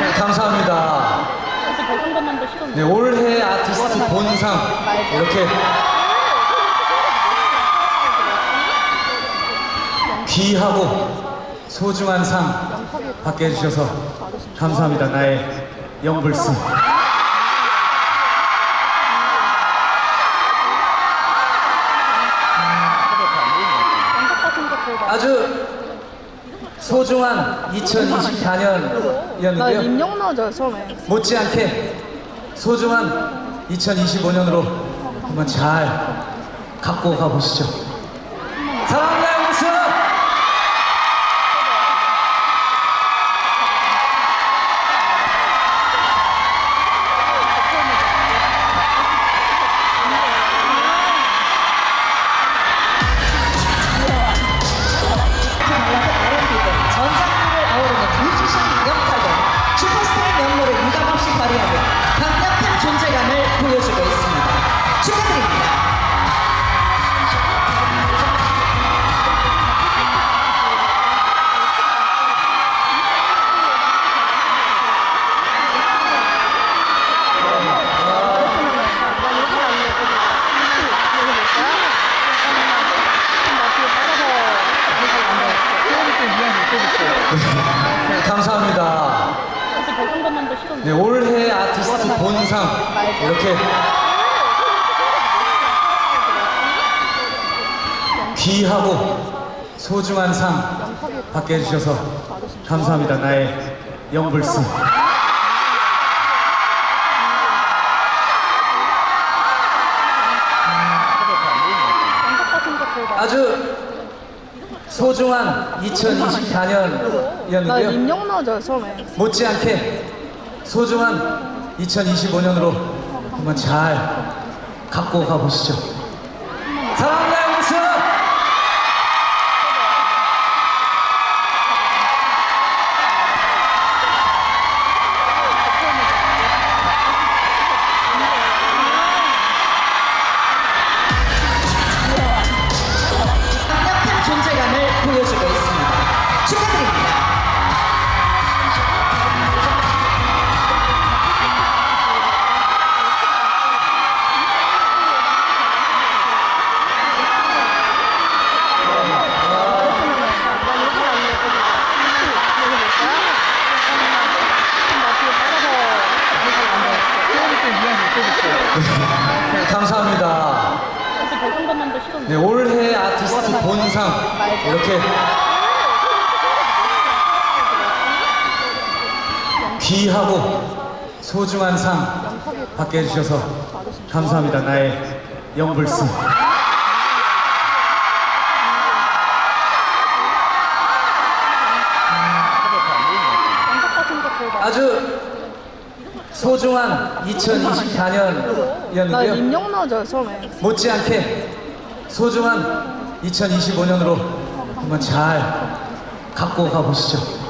네, 감사합니다. 네, 올해 아티스트 본상 이렇게 귀하고 소중한 상 받게 해주셔서 감사합니다. 나의 것보다 아주 소중한 나 2024년이었는데요. 임영 나오죠 처음에 못지않게 소중한 2025년으로 한번 잘 갖고 가보시죠. 사랑합니다, 네, 올해 아티스트 본상 이렇게 귀하고 소중한 상 받게 해주셔서 감사합니다. 나의 것보다 아주 소중한 나 2024년이었는데요. 임영 나오죠 처음에 못지않게 소중한 2025년으로 한번 잘 갖고 가보시죠. 네, 올해 아티스트 본상 이렇게 귀하고 소중한 상 받게 해주셔서 감사합니다. 나의 것보다 아주 소중한 나 2024년이었는데요. 임영 나오죠 처음에 못지않게 소중한 2025년으로 한번 잘 갖고 가보시죠.